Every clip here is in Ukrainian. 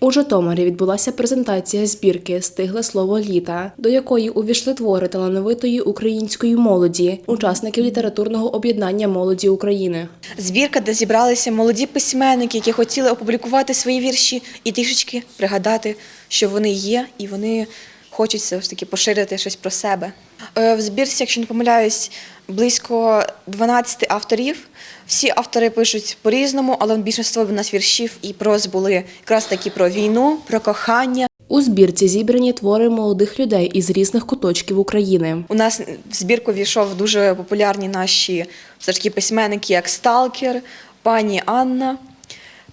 У Житомирі відбулася презентація збірки Стигле слово літа, до якої увійшли твори талановитої української молоді, учасників літературного об'єднання молоді України. Збірка, де зібралися молоді письменники, які хотіли опублікувати свої вірші і трішечки пригадати, що вони є, і вони хочуть все ж таки поширити щось про себе. Е, В збірці, якщо не помиляюсь, близько 12 авторів. Всі автори пишуть по-різному, але більшість у нас віршів і проз були якраз таки про війну, про кохання. У збірці зібрані твори молодих людей із різних куточків України. У нас в збірку війшов дуже популярні наші все ж таки письменники, як Сталкер, пані Анна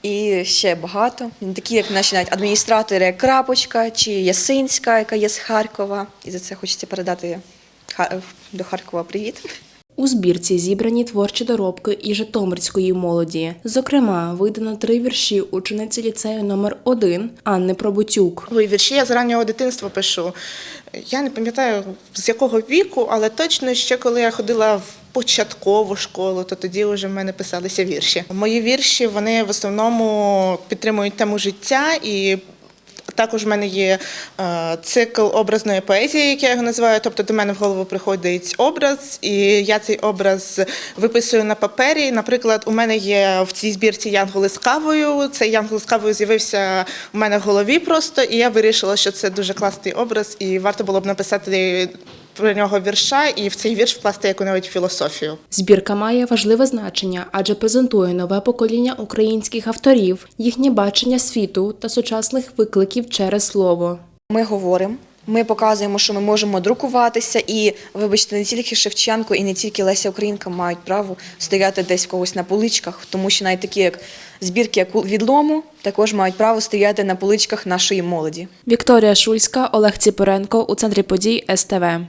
і ще багато. Такі, як наші навіть адміністратори Крапочка чи Ясинська, яка є з Харкова. І за це хочеться передати до Харкова привіт. У збірці зібрані творчі доробки і житомирської молоді. Зокрема, видано три вірші учениці ліцею номер 1 Анни Пробутюк. Ой, вірші я з раннього дитинства пишу. Я не пам'ятаю з якого віку, але точно ще коли я ходила в початкову школу, то тоді вже в мене писалися вірші. Мої вірші вони в основному підтримують тему життя і. Також в мене є е, цикл образної поезії, як я його називаю. Тобто до мене в голову приходить образ, і я цей образ виписую на папері. Наприклад, у мене є в цій збірці янголи з кавою. Цей янгол з кавою з'явився у мене в голові просто, і я вирішила, що це дуже класний образ, і варто було б написати про нього вірша і в цей вірш вкласти яку-небудь філософію. Збірка має важливе значення, адже презентує нове покоління українських авторів, їхнє бачення світу та сучасних викликів через слово. Ми говоримо. Ми показуємо, що ми можемо друкуватися, і вибачте, не тільки Шевченко і не тільки Леся Українка мають право стояти десь в когось на поличках, тому що навіть такі як збірки як відлому також мають право стояти на поличках нашої молоді. Вікторія Шульська, Олег Ціпоренко у центрі подій СТВ.